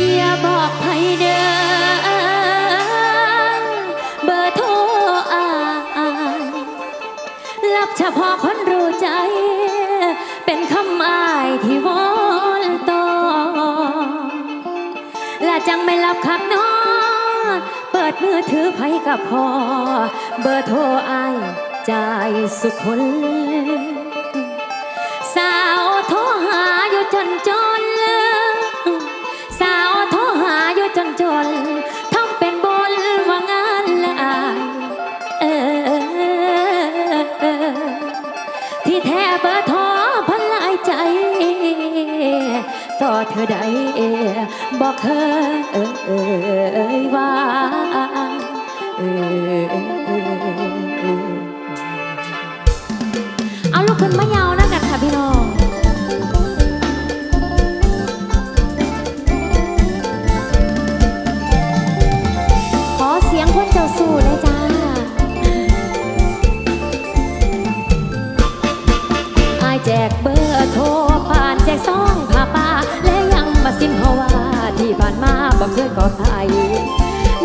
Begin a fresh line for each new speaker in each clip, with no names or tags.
อย่าบอกใครเด้อเบอร์โทรอายรับเฉพาะคนรู้ใจ เป็นคำอายที่วอนต่อและจังไม่รับคักน้อเปิดมือถือไผกับพอ เบอร์โทรอใจสุขคน ใดบอกเคยว่าเอาลูกคุณมะยาวนะกันค่ะพี่น้องขอเสียงคนเจ้าสู้นะจ๊ะแจกเบอร์โทรผ่านแจกซอง สิ้เพราะว่าที่ผ่านมาบ่เคยกอบไทย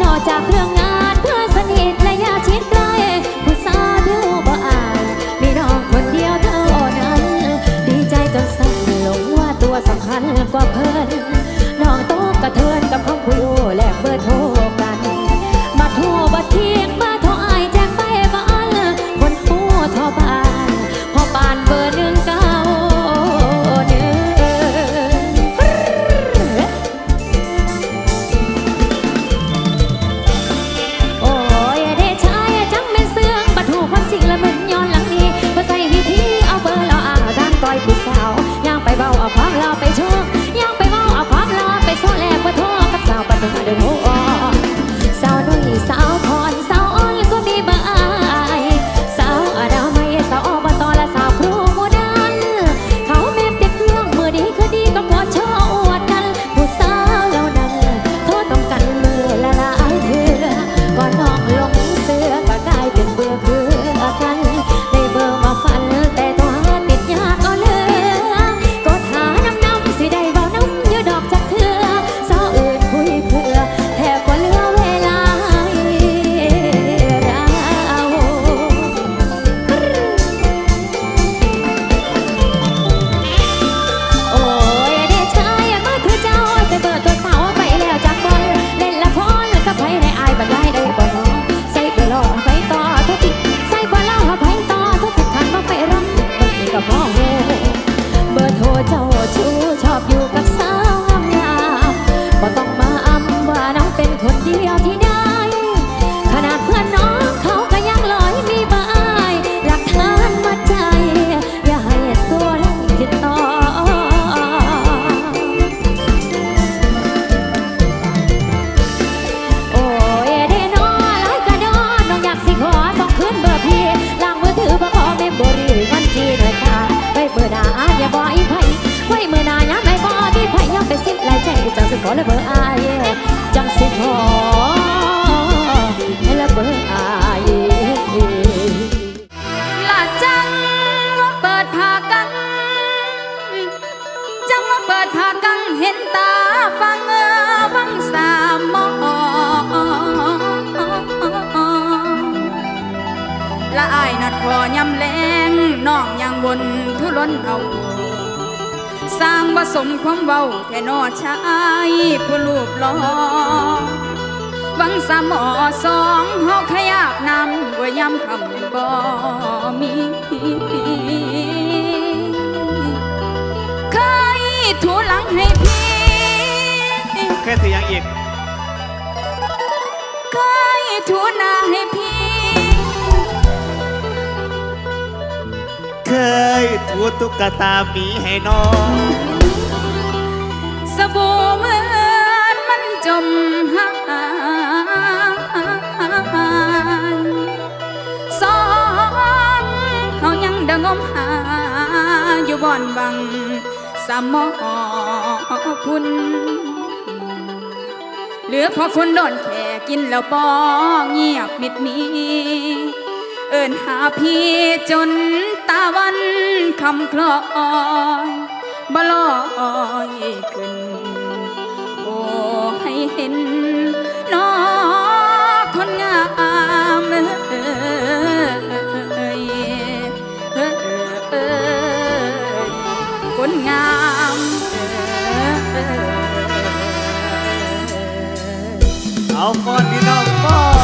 นอกจากเรื่องงานเพื่อนสนิทและญาติชิดใกล้ผู้สาวที่บ่อายมีน้องคนเดียวเท่านั้น ดีใจจนสั่นหลงว่าตัวสำคัญกว่าเพื่อนน้องโตกระเทินกับคำคุยโอและเบอร์โทรำแรงน้องยังวนทุรนเอาสร้างผสมความเบาแค่นอชายผู้ลูบล้อ
วังสามอสองหอกขยับนำว่ายำคำบ่มีเคยถูหลังให้พี่เคยถื
อ
ยังอีกเคยถูหน้าให้พี่ ยทูตุ๊กตามีให้น้องสบู่เหมือนมันจ
มหายสองเขายังดังมหาอยู่บ่อนบังสมอคุณ เหลือพอคนโดนแขกินแล้
ว
ปอเงียบ
มิดมี เอิญหาพี่จนตาวันคำ
คลอยบลอยขึ้น โอ้ให้เห็นน้อคนงามเอ้ยคนงามเอาฟอนพี่น้องฟอน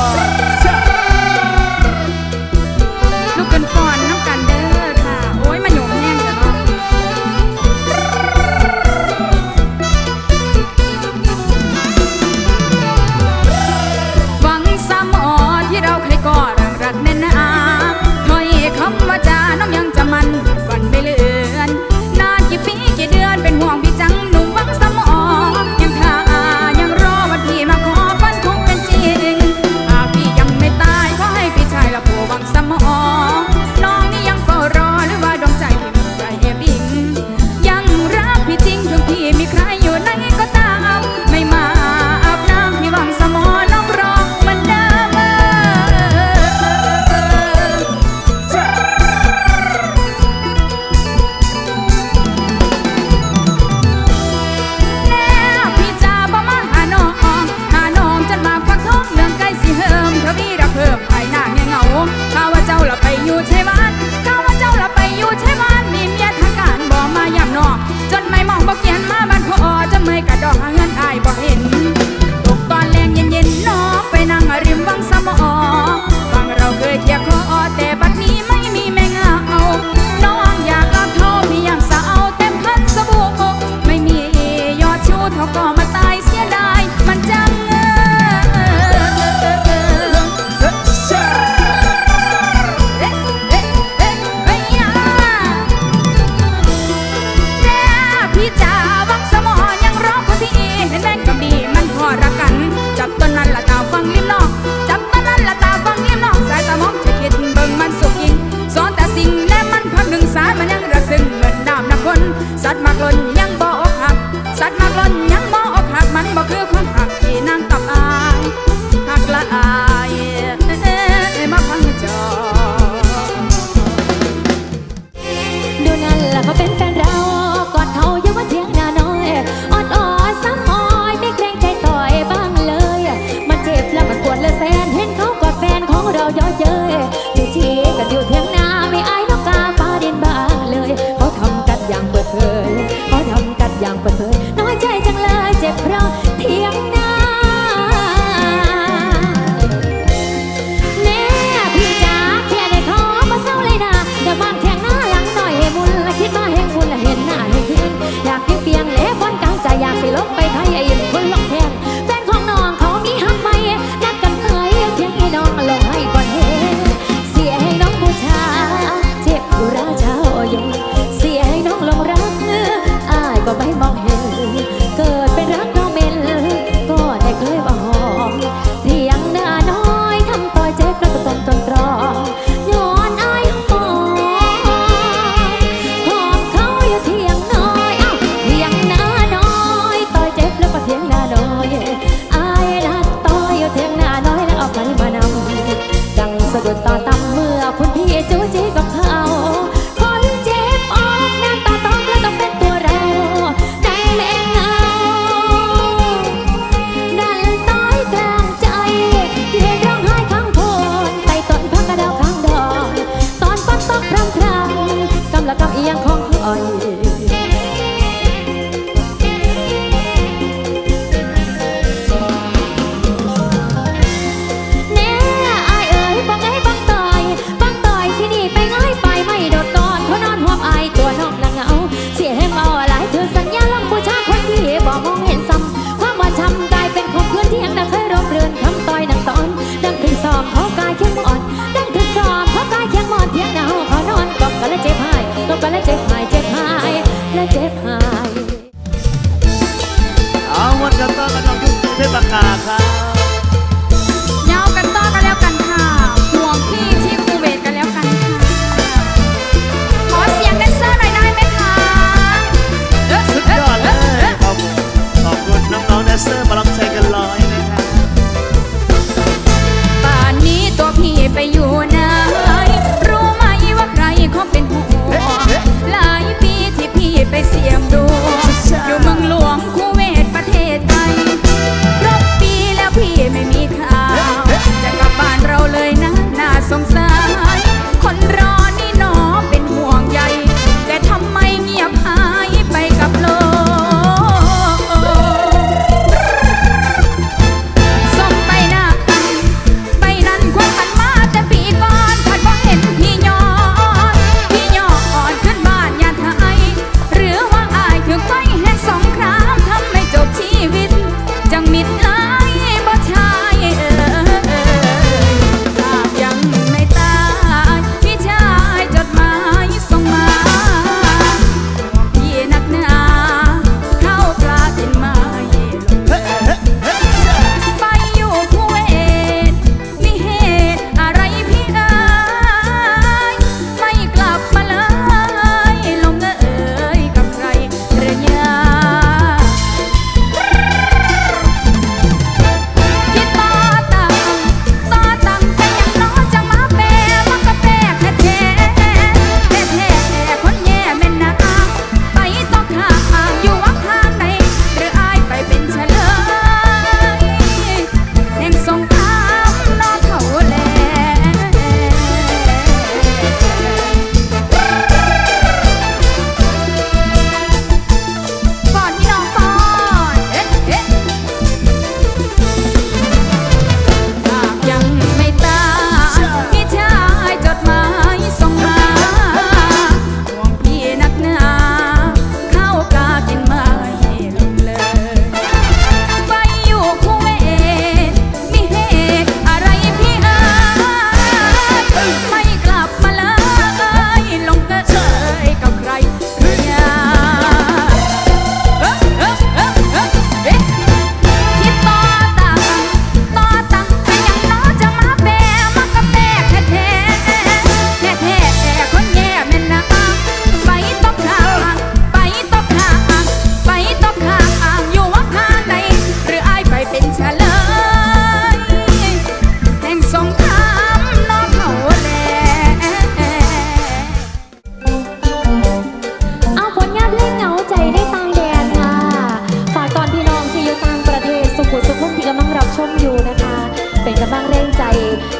ชมอยู่นะ
คะ เป็นกำลังแรงใจ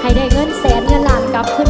ให้ได้
เงินแสนเงินล้านกลับขึ้น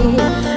ก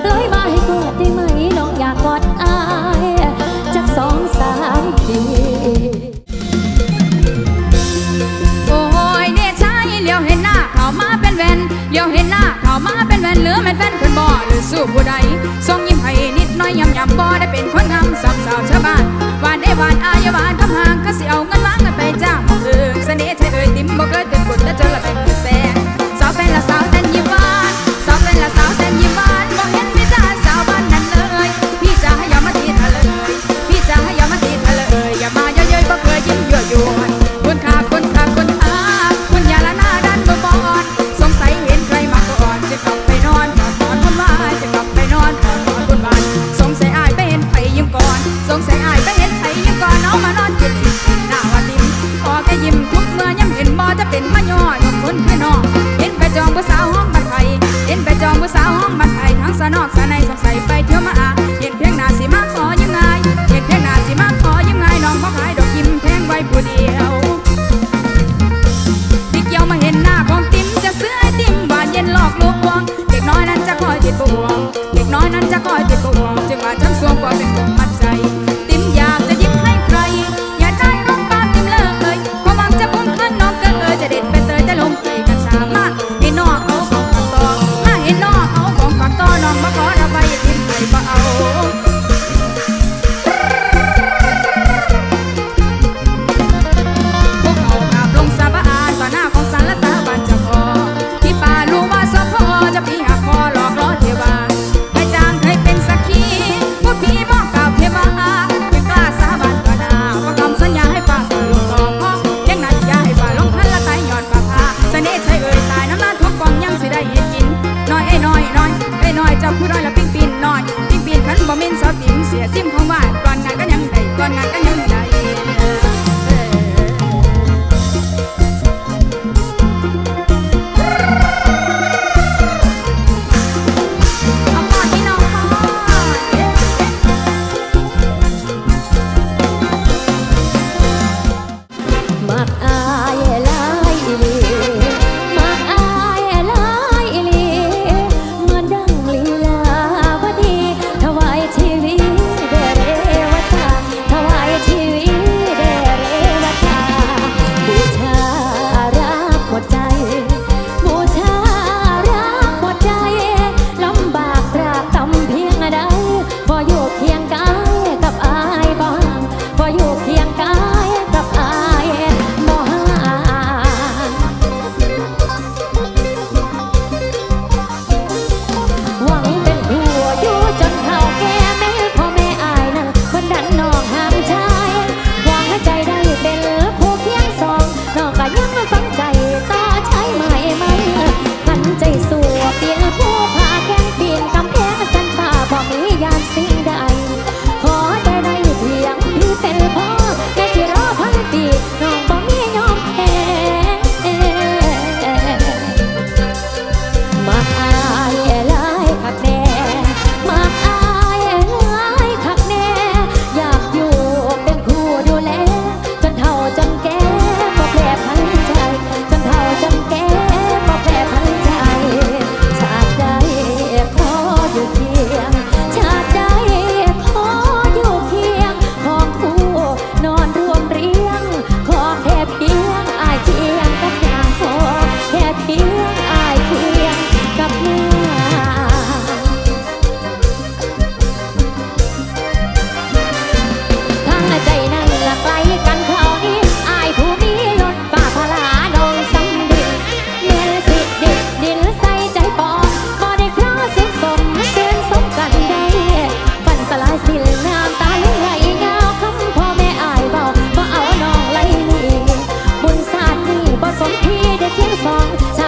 ได้
เคียง
สอง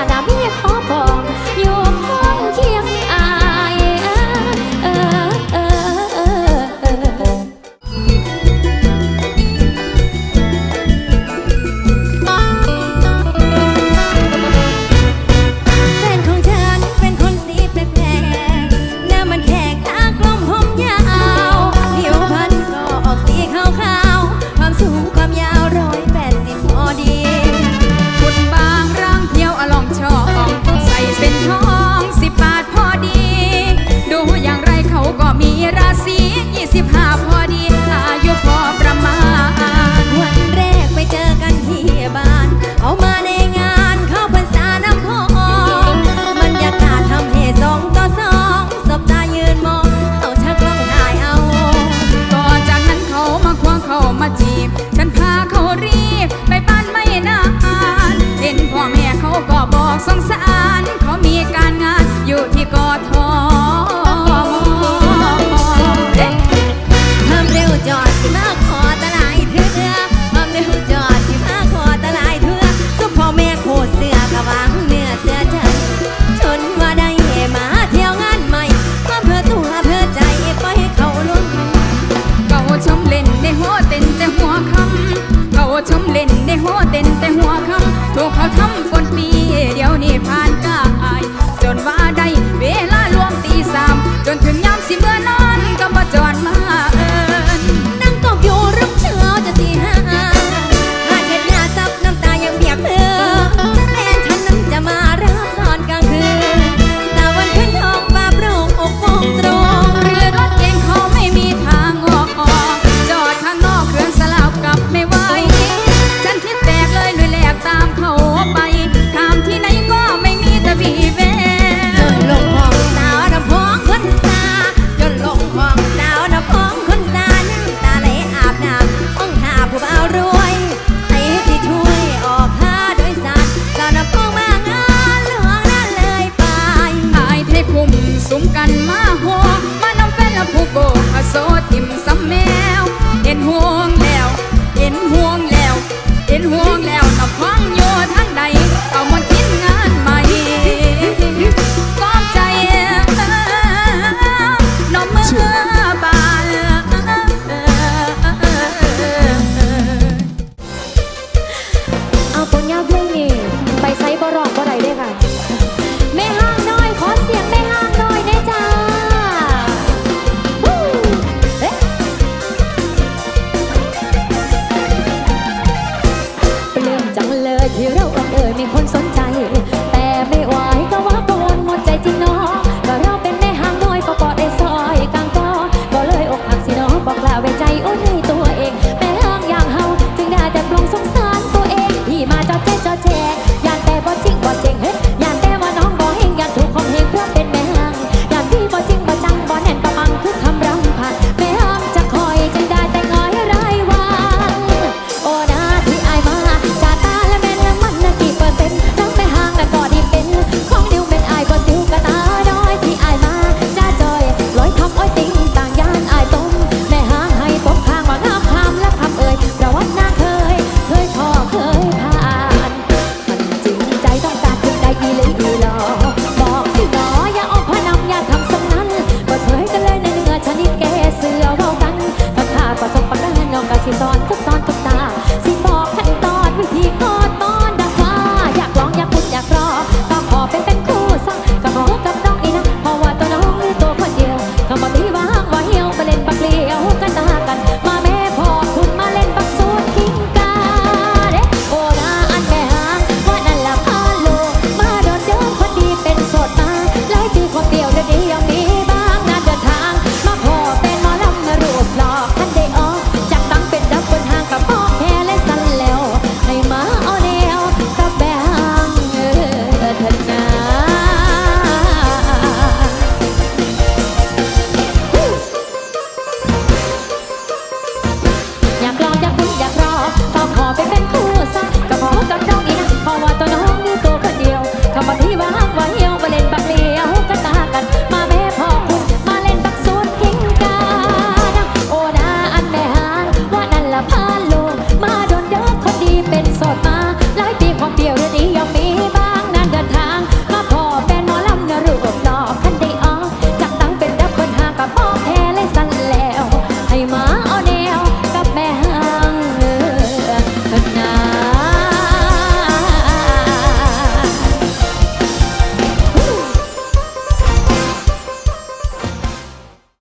สิ
เมื่อ
นอนก็มา
จอ
ดมา